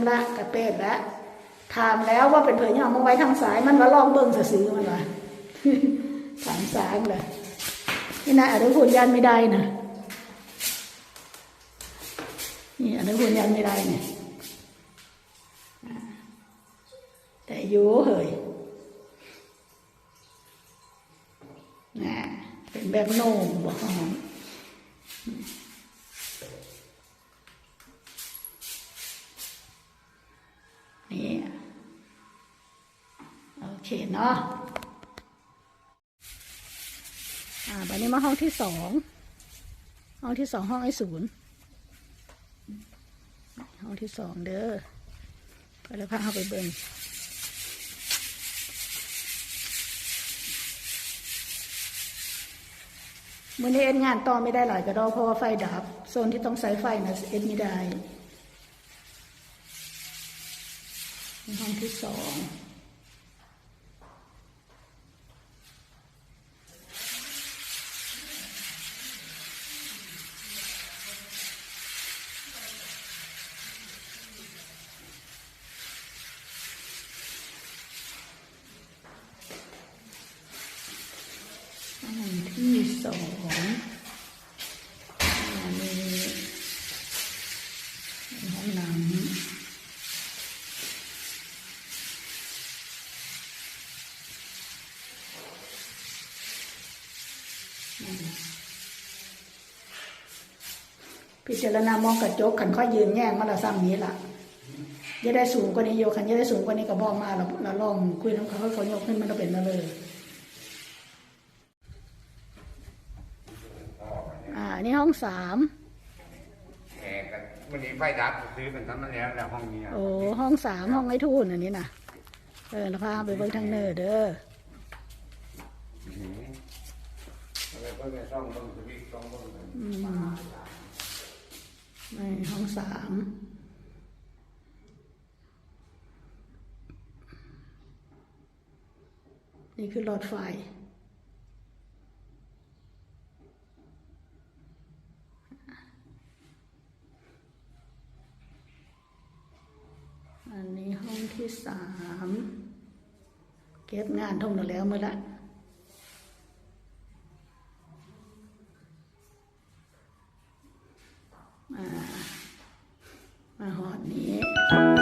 ำระกระเป็ดแล้วถามแล้วว่าเป็นเผยยอมมาไว้ทางซ้ายมันว่าลองเบิ่งซื้อมันว่าถามซ้ายเลยนี่นะอนุคุณยันไม่ได้นะนี่อนุคุณยันไม่ได้เนี่ยแต่อยู่เหยนะเป็นแบบโน่มบอกหอม เคเนาะอ่าบันนี้มาห้องที่สองห้องที่สองห้องไอ้ศูนย์ห้องที่สองเด้อไปแล้วพาเข้าไปเบิ่งมื่อนี้เอ็นงานต่อไม่ได้หลายกระดอกเพราะว่าไฟดับ โซนที่ต้องใช้ไฟนะเอ็นไม่ได้ห้องที่สองห้องที่ สองอันนี้ห้องน้ำพิจารณามองกระจกขันค่อยยืนแย่งมาละซ้ำนี้ล่ะจะได้สูงกว่านี้โยขันจะได้สูงกว่านี้ก็บอกมาเราเราลองคุยน้ำเขาเขายกขึ้นมันก็เป็นมาเลย อ่า นี่ห้องสามแขกกันวันนี้ไฟดับซื้อเป็นทั้งนั้นแล้วแล้วห้องนี้อะโอ้ห้องสามห้องไอ้ทูนอันนี้นะเออเราพาไปเบิ่งทางเนอเด้ออื้อหือแล้วก็ไปซ่อมเบิ้งสวิตช์ซ่อมเบิ้งอืมในห้องสามนี่คือหลอดไฟ อันนี้ห้องที่สามเก็บงานทงหมดแล้วเมื่อละมา มาหอดนี้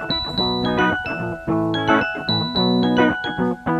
Thank you.